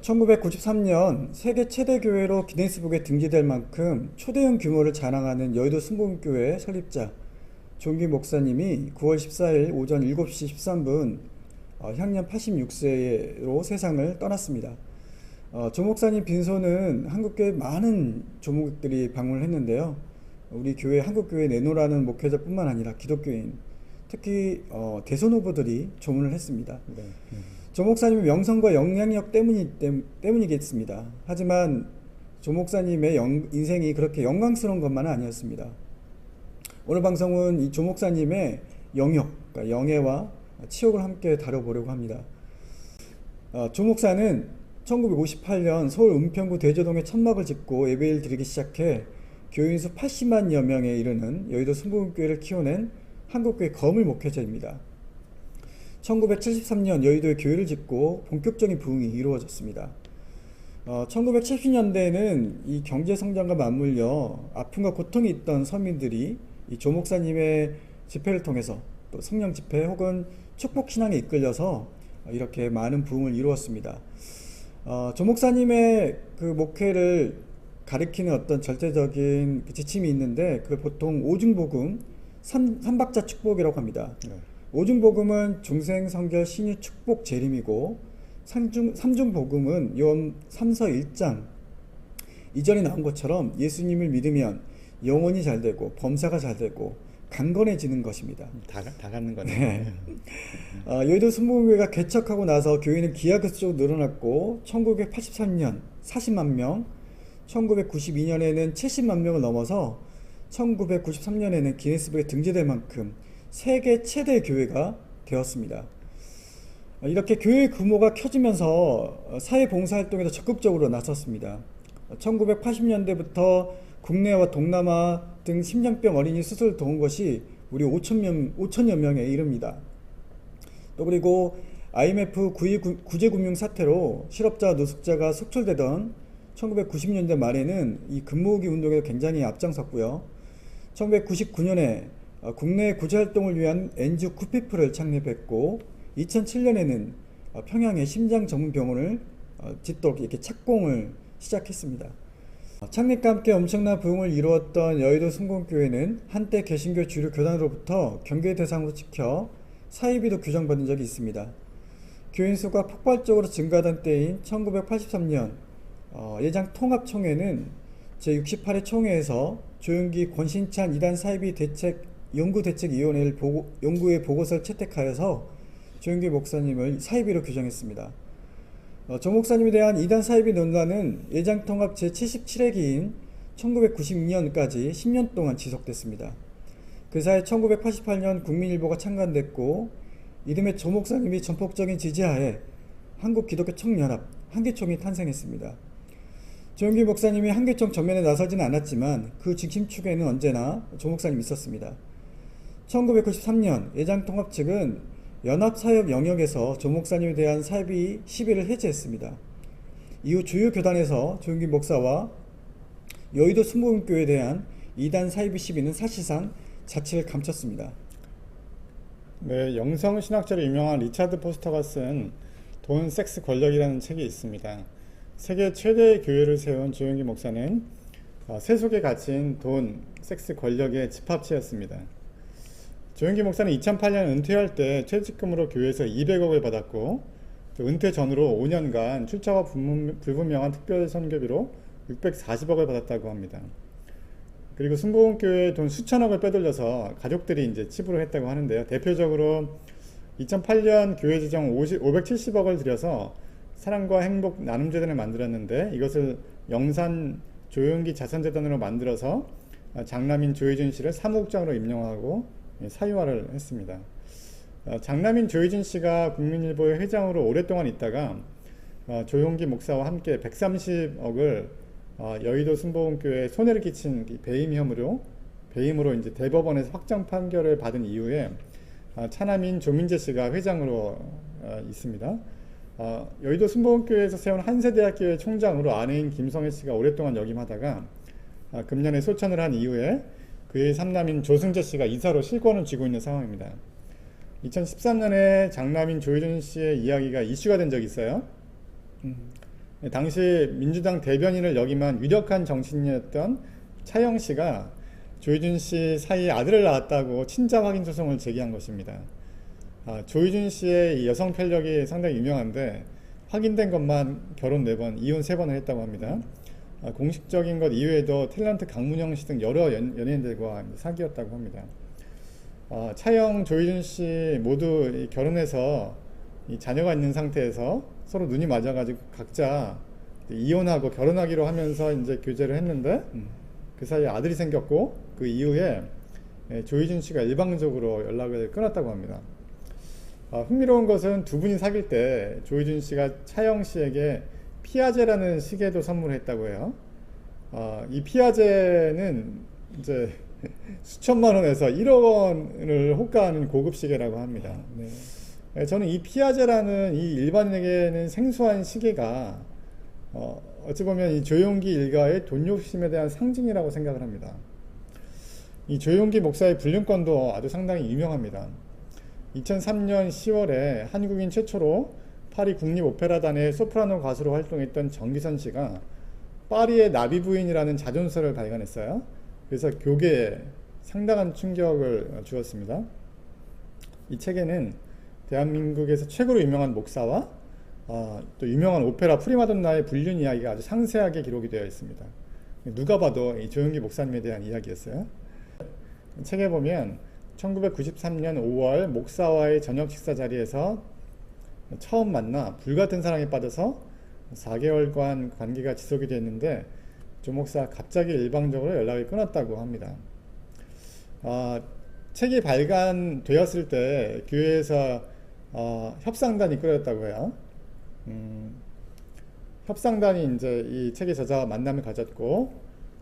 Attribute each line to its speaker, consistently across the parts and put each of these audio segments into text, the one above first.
Speaker 1: 1993년 세계 최대 교회로 기네스북에 등재될 만큼 초대형 규모를 자랑하는 여의도 순복음교회 설립자 종기 목사님이 9월 14일 오전 7시 13분 어, 향년 86세로 세상을 떠났습니다. 어, 조 목사님 빈소는 한국교회 많은 조목들이 방문을 했는데요. 우리 교회 한국교회 내노라는 목회자뿐만 아니라 기독교인 특히 어, 대선 후보들이 조문을 했습니다.
Speaker 2: 네.
Speaker 1: 조 목사님의 명성과 영향력 때문이, 때문- 때문이겠습니다. 하지만 조 목사님의 영- 인생이 그렇게 영광스러운 것만은 아니었습니다. 오늘 방송은 이 조 목사님의 영역, 그러니까 영예와 치욕을 함께 다뤄보려고 합니다. 어, 조 목사는 1958년 서울 은평구 대저동에 천막을 짓고 예배를 드리기 시작해 교인 수 80만여 명에 이르는 여의도 순복음교회를 키워낸 한국교회 거물 목회자입니다. 1973년 여의도에 교회를 짓고 본격적인 부흥이 이루어졌습니다. 어, 1970년대에는 이 경제 성장과 맞물려 아픔과 고통이 있던 서민들이 이 조 목사님의 집회를 통해서 또 성령 집회 혹은 축복 신앙에 이끌려서 이렇게 많은 부흥을 이루었습니다. 어, 조 목사님의 그 목회를 가리키는 어떤 절대적인 그 지침이 있는데 그 보통 오중복음 삼, 삼박자 축복이라고 합니다.
Speaker 2: 네.
Speaker 1: 오중복음은 중생 성결 신유 축복 재림이고 삼중 삼중복음은 요한 3서 1장 이전에 나온 것처럼 예수님을 믿으면 영혼이 잘 되고 범사가 잘 되고 강건해지는 것입니다.
Speaker 2: 다, 가- 다 갖는 거네.
Speaker 1: 네. 어, 여의도 순복음교회가 개척하고 나서 교인은 기하급수적으로 늘어났고 1983년 40만 명, 1992년에는 70만 명을 넘어서 1993년에는 기네스북에 등재될 만큼 세계 최대 교회가 되었습니다. 어, 이렇게 교회 규모가 커지면서 어, 사회 봉사 활동에도 적극적으로 나섰습니다. 1980년대부터 국내와 동남아 등 심장병 어린이 수술을 도운 것이 우리 5천여 5천여 명에 이릅니다. 또 그리고 IMF 구제금융 사태로 실업자 노숙자가 속출되던 1990년대 말에는 이 근무후기 운동에 굉장히 앞장섰고요. 1999년에 어, 국내 구제 활동을 위한 엔주 쿠피프를 창립했고 2007년에는 어, 평양에 심장 전문 병원을 어, 짓도록 이렇게 착공을 시작했습니다. 어, 창립과 함께 엄청난 부흥을 이루었던 여의도 순공교회는 한때 개신교 주류 교단으로부터 경계 대상으로 지켜 사이비도 규정받은 적이 있습니다. 교인 수가 폭발적으로 증가하던 때인 1983년 어, 예장 통합총회는 제68회 총회에서 조윤기 권신찬 이단 사이비 대책 연구대책위원회를 보고, 연구의 보고서를 채택하여서 조윤기 목사님을 사이비로 규정했습니다. 어, 조 목사님에 대한 이단 사이비 논란은 예장 통합 제77회기인 1992년까지 10년 동안 지속됐습니다. 그 사이 1988년 국민일보가 창간됐고 이듬해 조 목사님이 전폭적인 지지하에 한국 기독교 청년합 한계총이 탄생했습니다. 조영기 목사님이 한계총 전면에 나서지는 않았지만 그 중심축에는 언제나 조 목사님이 있었습니다. 1993년 예장통합 측은 연합사역 영역에서 조 목사님에 대한 사비 시비를 해제했습니다. 이후 주요 교단에서 조영기 목사와 여의도 순복음교회에 대한 이단 사이비 시비는 사실상 자취를 감췄습니다.
Speaker 2: 네, 영성 신학자로 유명한 리차드 포스터가 쓴 돈, 섹스, 권력이라는 책이 있습니다. 세계 최대의 교회를 세운 조영기 목사는 어, 세속에 갇힌 돈, 섹스, 권력의 집합체였습니다. 조영기 목사는 2008년 은퇴할 때 퇴직금으로 교회에서 200억을 받았고 또 은퇴 전으로 5년간 출처가 불분- 불분명한 특별 선교비로 640억을 받았다고 합니다. 그리고 순복음교회 돈 수천억을 빼돌려서 가족들이 이제 치부를 했다고 하는데요. 대표적으로 2008년 교회 지정 50, 570억을 들여서 사랑과 행복 나눔재단을 만들었는데 이것을 영산 조용기 자선재단으로 만들어서 어, 장남인 조혜준 씨를 사무국장으로 임명하고 예, 사유화를 했습니다. 어, 장남인 조혜준 씨가 국민일보의 회장으로 오랫동안 있다가 어, 조용기 목사와 함께 130억을 어, 여의도 순복음교회에 손해를 끼친 이 배임 혐의로 배임으로 이제 대법원에서 확정 판결을 받은 이후에 어, 차남인 조민재 씨가 회장으로 어, 있습니다. 어, 여의도 순복음교회에서 세운 한세대학교의 총장으로 아내인 김성애 씨가 오랫동안 역임하다가 어, 금년에 소천을 한 이후에 그의 삼남인 조승재 씨가 이사로 실권을 쥐고 있는 상황입니다. 2013년에 장남인 조혜준 씨의 이야기가 이슈가 된 적이 있어요.
Speaker 1: 음,
Speaker 2: 당시 민주당 대변인을 역임한 유력한 정치인이었던 차영 씨가 조희준 씨 사이에 아들을 낳았다고 친자 확인 소송을 제기한 것입니다. 아, 조희준 씨의 이 여성 편력이 상당히 유명한데 확인된 것만 결혼 4번, 이혼 3번을 했다고 합니다. 아, 공식적인 것 이외에도 탤런트 강문영 씨 등 여러 연, 연예인들과 사귀었다고 합니다. 아, 차영, 조희준 씨 모두 이 결혼해서 이 자녀가 있는 상태에서 서로 눈이 맞아가지고 각자 이혼하고 결혼하기로 하면서 이제 교제를 했는데
Speaker 1: 음.
Speaker 2: 그 사이에 아들이 생겼고 그 이후에 예, 조희준 씨가 일방적으로 연락을 끊었다고 합니다. 아, 흥미로운 것은 두 분이 사귈 때 조희준 씨가 차영 씨에게 피아제라는 시계도 선물했다고 해요. 아, 이 피아제는 이제 수천만 원에서 1억 원을 호가하는 고급 시계라고 합니다.
Speaker 1: 네.
Speaker 2: 예, 저는 이 피아제라는 이 일반인에게는 생소한 시계가 어, 어찌 보면 이 조용기 일가의 돈 욕심에 대한 상징이라고 생각을 합니다. 이 조용기 목사의 불륜권도 아주 상당히 유명합니다. 2003년 10월에 한국인 최초로 파리 국립오페라단의 소프라노 가수로 활동했던 정기선 씨가 파리의 나비 부인이라는 자존서를 발간했어요. 그래서 교계에 상당한 충격을 주었습니다. 이 책에는 대한민국에서 최고로 유명한 목사와 어, 또 유명한 오페라 프리마돈나의 불륜 이야기가 아주 상세하게 기록이 되어 있습니다. 누가 봐도 이 조용기 목사님에 대한 이야기였어요. 책에 보면 1993년 5월 목사와의 저녁 식사 자리에서 처음 만나 불같은 사랑에 빠져서 4개월간 관계가 지속이 됐는데 조 목사 갑자기 일방적으로 연락이 끊었다고 합니다. 아, 책이 발간되었을 때 교회에서 어, 협상단이 꾸렸다고 해요. 음, 협상단이 이제 이 책의 저자와 만남을 가졌고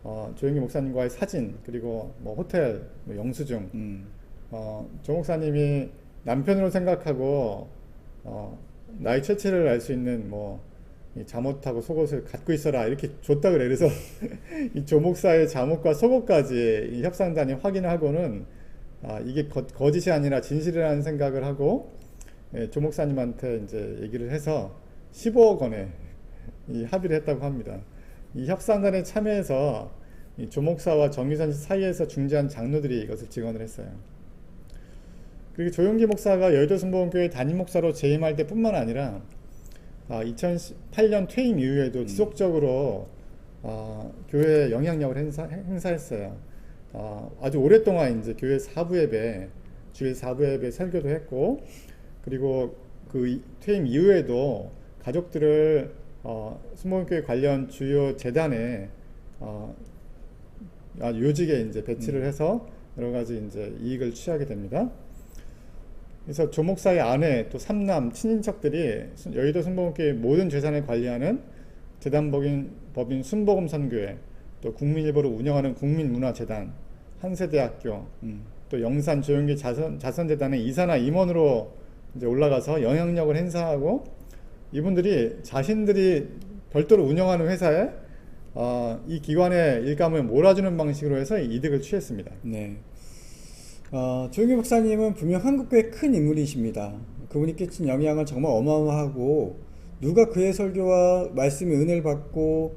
Speaker 2: 어, 조영기 목사님과의 사진 그리고 뭐 호텔, 뭐 영수증
Speaker 1: 음.
Speaker 2: 어, 조 목사님이 남편으로 생각하고 어, 나의 최치를 알 수 있는 뭐이 잠옷하고 속옷을 갖고 있어라 이렇게 줬다 그래 그래서 이 조 목사의 잠옷과 속옷까지 이 협상단이 확인하고는 아, 이게 거, 거짓이 아니라 진실이라는 생각을 하고 예, 조 목사님한테 이제 얘기를 해서 15억 원에 이 합의를 했다고 합니다. 이 협상단에 참여해서 이 조 목사와 정유선 씨 사이에서 중재한 장로들이 이것을 증언을 했어요. 그리고 조용기 목사가 여의도 순복음교회 담임 목사로 재임할 때뿐만 아니라 아, 2008년 퇴임 이후에도 지속적으로 아, 교회에 영향력을 행사, 행사했어요. 아, 아주 오랫동안 이제 교회 사부 예배, 주일 사부 예배 설교도 했고, 그리고 그 이- 퇴임 이후에도 가족들을 어, 순복음교회 관련 주요 재단에 어, 아주 요직에 이제 배치를 해서 여러 가지 이제 이익을 취하게 됩니다. 그래서 조 목사의 아내 또 삼남 친인척들이 순- 여의도 순복음교회 모든 재산을 관리하는 재단법인 법인 순복음 선교회 또 국민일보를 운영하는 국민문화재단 한세대학교
Speaker 1: 음.
Speaker 2: 또 영산 조용기 자선 자선재단의 이사나 임원으로 이제 올라가서 영향력을 행사하고 이분들이 자신들이 별도로 운영하는 회사에 어, 이 기관의 일감을 몰아주는 방식으로 해서 이득을 취했습니다.
Speaker 1: 네. 어, 조용기 목사님은 분명 한국교회 큰 인물이십니다. 그분이 끼친 영향은 정말 어마어마하고 누가 그의 설교와 말씀의 은혜를 받고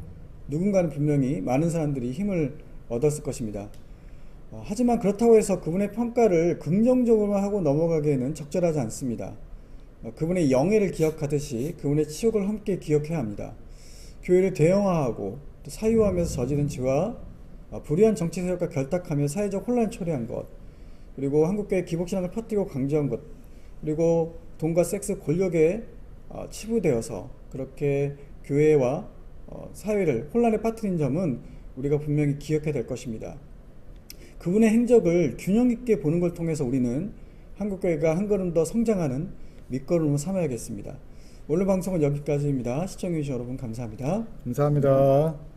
Speaker 1: 누군가는 분명히 많은 사람들이 힘을 얻었을 것입니다. 어, 하지만 그렇다고 해서 그분의 평가를 긍정적으로 하고 넘어가기에는 적절하지 않습니다. 어, 그분의 영예를 기억하듯이 그분의 치욕을 함께 기억해야 합니다. 교회를 대형화하고 또 사유하면서 저지른 죄와 어, 불의한 정치 세력과 결탁하며 사회적 혼란을 초래한 것 그리고 한국교회 기복신앙을 퍼뜨리고 강조한 것 그리고 돈과 섹스 권력에 어, 치부되어서 그렇게 교회와 어, 사회를 혼란에 빠뜨린 점은 우리가 분명히 기억해야 될 것입니다. 그분의 행적을 균형 있게 보는 걸 통해서 우리는 한국교회가 한 걸음 더 성장하는 밑거름으로 삼아야겠습니다. 오늘 방송은 여기까지입니다. 시청해주신 여러분 감사합니다.
Speaker 2: 감사합니다.